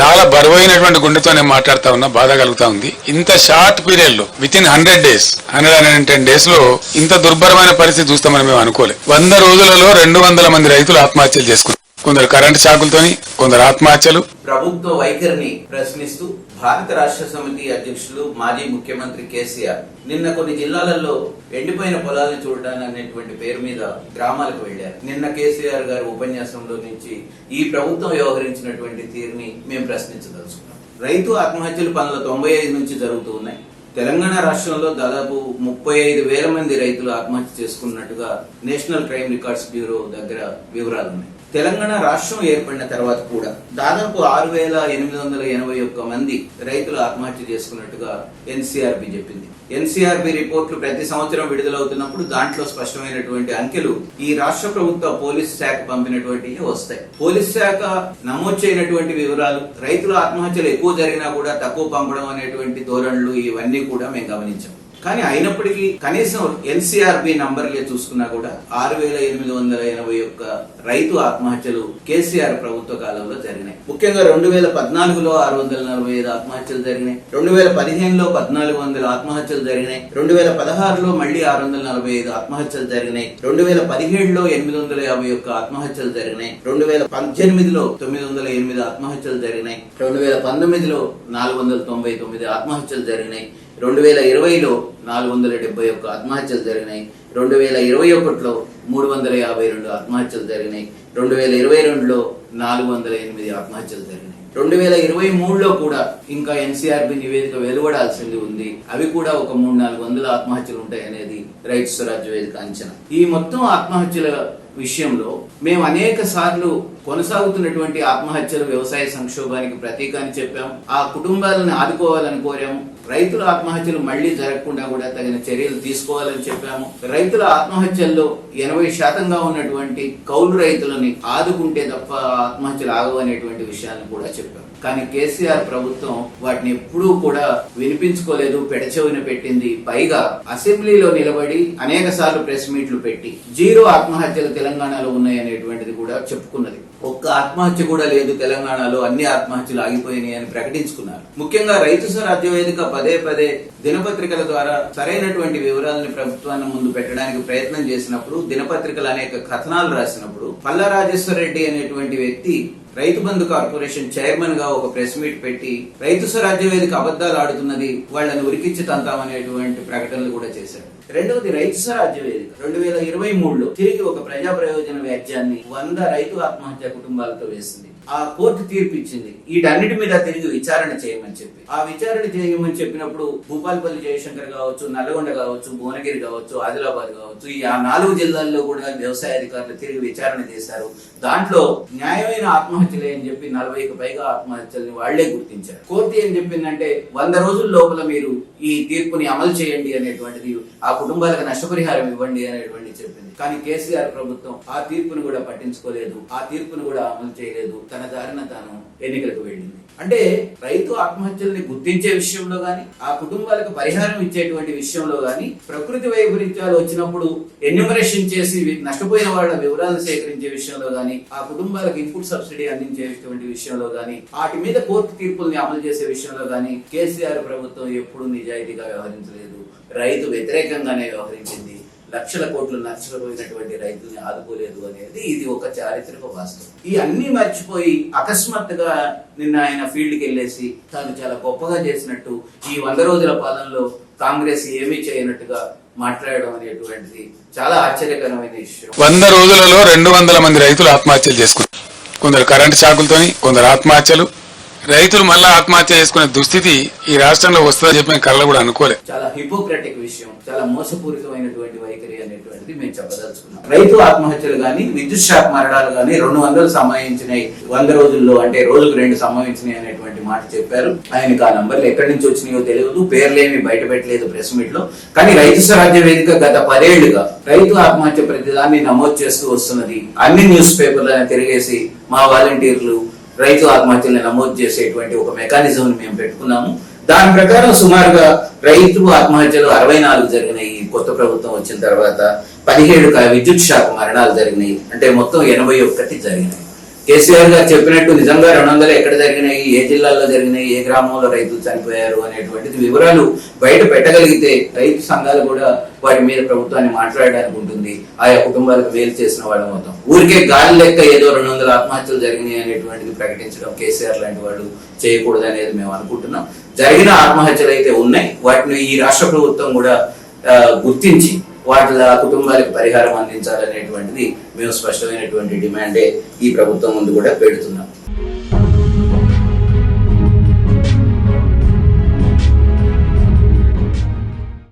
చాలా బరువైనటువంటి గుండెతో నేను మాట్లాడుతా ఉన్నా బాధ కలుగుతా ఉంది. ఇంత షార్ట్ పీరియడ్లో with in hundred days hundred and ten డేస్లో ఇంత దుర్భరమైన పరిస్థితి చూస్తామని మేము అనుకోలేదు వంద రోజులలో రెండు వందల మంది రైతులు ఆత్మహత్యలు చేసుకున్నారు. కొందరు కరెంటు షాకులతోని కొందరు ఆత్మహత్యలు. ప్రభుత్వ వైఖరిని ప్రశ్నిస్తూ భారత రాష్ట్ర సమితి అధ్యక్షులు మాజీ ముఖ్యమంత్రి కేసీఆర్ నిన్న కొన్ని జిల్లాలలో ఎండిపోయిన పొలాలను చూడడానికి అనేటువంటి పేరు మీద గ్రామాలకు వెళ్ళారు నిన్న కేసీఆర్ గారి ఉపన్యాసంలో నుంచి ఈ ప్రభుత్వం వ్యవహరించినటువంటి తీరుని మేము ప్రశ్నించదలుచుకున్నాం. రైతు ఆత్మహత్యలు పనుల తొంభై ఐదు నుంచి జరుగుతూ ఉన్నాయి. తెలంగాణ రాష్ట్రంలో దాదాపు ముప్పై ఐదు వేల మంది రైతులు ఆత్మహత్య చేసుకున్నట్టుగా నేషనల్ క్రైమ్ రికార్డ్స్ బ్యూరో దగ్గర వివరాలు ఉన్నాయి. తెలంగాణ రాష్ట్రం ఏర్పడిన తర్వాత కూడా దాదాపు ఆరు వేల ఎనిమిది వందల ఎనభై ఒక్క మంది రైతులు ఆత్మహత్య చేసుకున్నట్టుగా ఎన్సీఆర్బి చెప్పింది. ఎన్సీఆర్బి రిపోర్ట్లు ప్రతి సంవత్సరం విడుదలవుతున్నప్పుడు దాంట్లో స్పష్టమైనటువంటి అంకెలు ఈ రాష్ట్ర ప్రభుత్వ పోలీస్ శాఖ పంపినటువంటి వస్తాయి. పోలీస్ శాఖ నమోదు చేయనటువంటి వివరాలు రైతుల ఆత్మహత్యలు ఎక్కువ జరిగినా కూడా తక్కువ పంపడం అనేటువంటి ధోరణులు ఇవన్నీ కూడా మేము గమనించాం. కానీ అయినప్పటికీ కనీసం ఎన్సీఆర్బి నంబర్లే చూసుకున్నా కూడా ఆరు వేల ఎనిమిది వందల ఎనభై ఒక్క రైతు ఆత్మహత్యలు కేసీఆర్ ప్రభుత్వ కాలంలో జరిగినాయి. ముఖ్యంగా రెండు వేల పద్నాలుగులో ఆరు వందల నలభై ఐదు ఆత్మహత్యలు జరిగినాయి. రెండు వేల పదిహేనులో పద్నాలుగు వందల ఆత్మహత్యలు జరిగినాయి. రెండు వేల పదహారులో మళ్ళీ ఆరు వందల నలభై ఐదు ఆత్మహత్యలు జరిగినాయి. రెండు వేల పదిహేడులో ఎనిమిది వందల యాభై ఒక్క ఆత్మహత్యలు జరిగినాయి. రెండు వేల పద్దెనిమిదిలో తొమ్మిది వందల ఎనిమిది ఆత్మహత్యలు జరిగినాయి. రెండు వేల పంతొమ్మిదిలో నాలుగు వందల తొంభై తొమ్మిది ఆత్మహత్యలు జరిగినాయి. రెండు వేల ఇరవైలో నాలుగు వందల డెబ్బై ఒక్క ఆత్మహత్యలు జరిగినాయి. రెండు వేల ఇరవై ఒకటిలో మూడు వందల యాభై రెండు ఆత్మహత్యలు జరిగినాయి. రెండు వేల ఇరవై రెండులో నాలుగు వందల ఎనిమిది ఆత్మహత్యలు జరిగినాయి. రెండు వేల ఇరవై మూడులో కూడా ఇంకా ఎన్సీఆర్బి నివేదిక వెలువడాల్సింది ఉంది. అవి కూడా ఒక మూడు నాలుగు వందల ఆత్మహత్యలు ఉంటాయి అనేది రైతు స్వరాజ్య వేదిక అంచనా. ఈ మొత్తం ఆత్మహత్యల విషయంలో మేము అనేక సార్లు కొనసాగుతున్నటువంటి ఆత్మహత్యలు వ్యవసాయ సంక్షోభానికి ప్రతీక అని చెప్పాం. ఆ కుటుంబాలను ఆదుకోవాలని కోరాము రైతుల ఆత్మహత్యలు మళ్ళీ జరగకుండా కూడా తగిన చర్యలు తీసుకోవాలని చెప్పాము. రైతుల ఆత్మహత్యల్లో ఎనభై శాతంగా ఉన్నటువంటి కౌలు రైతులని ఆదుకుంటే తప్ప ఆత్మహత్యలు ఆగవు అనేటువంటి విషయాన్ని కూడా చెప్పాము కానీ కేసీఆర్ ప్రభుత్వం వాటిని ఎప్పుడూ కూడా వినిపించుకోలేదు పెడచెవిన పెట్టింది. పైగా అసెంబ్లీలో నిలబడి అనేక సార్లు ప్రెస్ మీట్లు పెట్టి జీరో ఆత్మహత్యలు తెలంగాణలో ఉన్నాయనేటువంటిది కూడా చెప్పుకున్నది. ఒక్క ఆత్మహత్య కూడా లేదు తెలంగాణలో అన్ని ఆత్మహత్యలు ఆగిపోయినాయి అని ప్రకటించుకున్నారు. ముఖ్యంగా రైతు స్వరాజ్య వేదిక పదే పదే దినపత్రికల ద్వారా సరైనటువంటి వివరాలను ప్రభుత్వాన్ని ముందు పెట్టడానికి ప్రయత్నం చేసినప్పుడు దినపత్రికలు అనేక కథనాలు రాసినప్పుడు పల్ల రాజేశ్వర రెడ్డి అనేటువంటి వ్యక్తి రైతు బంధు కార్పొరేషన్ చైర్మన్గా ఒక ప్రెస్ మీట్ పెట్టి రైతు స్వరాజ్య వేదిక అబద్దాలు ఆడుతున్నది వాళ్ళని ఉరికిచ్చి తంతామనేటువంటి ప్రకటనలు కూడా చేశాడు రెండవది రైతు స్వరాజ్య వేదిక. రెండు వేల ఇరవై మూడులో తిరిగి ఒక ప్రజా ప్రయోజన వ్యాజ్యాన్ని వంద రైతు ఆత్మహత్య కుటుంబాలతో వేసింది. ఆ కోర్టు తీర్పు ఇచ్చింది వీటన్నిటి మీద తిరిగి విచారణ చేయమని చెప్పి. ఆ విచారణ చేయమని చెప్పినప్పుడు భూపాలపల్లి జయశంకర్ కావచ్చు నల్గొండ కావచ్చు భువనగిరి కావచ్చు ఆదిలాబాద్ కావచ్చు ఈ ఆ నాలుగు జిల్లాల్లో కూడా వ్యవసాయ అధికారులు తిరిగి విచారణ చేశారు. దాంట్లో న్యాయమైన ఆత్మహత్యలే అని చెప్పి నలభైకి పైగా ఆత్మహత్యల్ని వాళ్ళే గుర్తించారు. కోర్టు ఏం చెప్పిందంటే వంద రోజుల లోపల మీరు ఈ తీర్పుని అమలు చేయండి అనేటువంటిది ఆ కుటుంబాలకు నష్టపరిహారం ఇవ్వండి అనేటువంటి చెప్పింది. కానీ కేసీఆర్ ప్రభుత్వం ఆ తీర్పును కూడా పట్టించుకోలేదు ఆ తీర్పును కూడా అమలు చేయలేదు. తన దారిన తాను ఎన్నికలకు వెళ్ళింది. అంటే రైతు ఆత్మహత్యల్ని గుర్తించే విషయంలో గాని ఆ కుటుంబాలకు పరిహారం ఇచ్చేటువంటి విషయంలో గాని ప్రకృతి వైపరీత్యాలు వచ్చినప్పుడు ఎన్యూమరేషన్ చేసి నష్టపోయిన వాళ్ళ వివరాలు సేకరించే విషయంలో గాని ఆ కుటుంబాలకు ఇన్పుట్ సబ్సిడీ అందించేటువంటి విషయంలో గాని వాటి మీద కోర్టు తీర్పుల్ని అమలు చేసే విషయంలో గాని కేసీఆర్ ప్రభుత్వం ఎప్పుడూ నిజాయితీగా వ్యవహరించలేదు. రైతు వ్యతిరేకంగానే వ్యవహరించింది. లక్షల కోట్లు నష్టపోయినటువంటి రైతుల్ని ఆదుకోలేదు అనేది ఇది ఒక చారిత్రక వాస్తవం. ఈ అన్ని మర్చిపోయి అకస్మాత్తుగా నిన్న ఆయన ఫీల్డ్కి వెళ్ళేసి తాను చాలా గొప్పగా చేసినట్టు ఈ వంద రోజుల పాలనలో కాంగ్రెస్ ఏమీ చేయనట్టుగా మాట్లాడడం అనేటువంటిది చాలా ఆశ్చర్యకరమైన విషయం. వంద రోజులలో రెండు వందల మంది రైతులు ఆత్మహత్యలు చేసుకున్నారు. కొందరు కరెంటు షాకులతోని కొందరు ఆత్మహత్యలు. రైతులు మళ్ళా ఆత్మహత్య చేసుకునే దుస్థితి ఈ రాష్ట్రంలో వస్తుందని చెప్పి మేము కళ్ళ కూడా అనుకోలే. చాలా హిపోక్రటిక్ విషయం చాలా మోసపూరితమైనటువంటి వైఖరి అనేటువంటిది మేము చెప్పదలుచుకున్నాం. రైతు ఆత్మహత్యలు గాని విద్యుత్ షాక్ మరణాలు గాని రెండు వందలు సంభవించినాయి. వంద రోజుల్లో అంటే రోజుకు రెండు సంభవించినాయి అనేటువంటి మాట చెప్పారు. ఆయనకు ఆ నంబర్లు ఎక్కడి నుంచి వచ్చినాయో తెలియదు పేర్లేమి బయట పెట్టలేదు ప్రెస్ మీట్లో కానీ రైతు స్వరాజ్య వేదిక గత పదేళ్ళుగా రైతు ఆత్మహత్య ప్రతిదాన్ని నమోదు చేస్తూ వస్తున్నది. అన్ని న్యూస్ పేపర్లను తిరిగేసి మా వాలంటీర్లు రైతు ఆత్మహత్యలను నమోదు చేసేటువంటి ఒక మెకానిజం మేము పెట్టుకున్నాము. దాని ప్రకారం సుమారుగా రైతు ఆత్మహత్యలు అరవై నాలుగు జరిగినాయి. కొత్త ప్రభుత్వం వచ్చిన తర్వాత పదిహేడు విద్యుత్ శాఖ మరణాలు జరిగినాయి. అంటే మొత్తం ఎనభై ఒకటి జరిగినాయి. కేసీఆర్ గారు చెప్పినట్టు నిజంగా రెండు వందలు ఎక్కడ జరిగినాయి ఏ జిల్లాల్లో జరిగినాయి ఏ గ్రామంలో రైతులు చనిపోయారు అనేటువంటిది వివరాలు బయట పెట్టగలిగితే రైతు సంఘాలు కూడా వాటి మీద ప్రభుత్వాన్ని మాట్లాడడానికి ఉంటుంది. ఆయా కుటుంబాలకు మేలు చేసిన వాళ్ళు మొత్తం ఊరికే గాలి లెక్క ఏదో రెండు వందల ఆత్మహత్యలు జరిగినాయి అనేటువంటిది ప్రకటించడం కేసీఆర్ లాంటి వాళ్ళు చేయకూడదు అనేది మేము అనుకుంటున్నాం. జరిగిన ఆత్మహత్యలు అయితే ఉన్నాయి. వాటిని ఈ రాష్ట్ర ప్రభుత్వం కూడా గుర్తించి వాటి కుటుంబాలకు పరిహారం అందించాలనేటువంటిది మేము స్పష్టమైనటువంటి డిమాండే ఈ ప్రభుత్వం ముందు కూడా పెడుతున్నాం.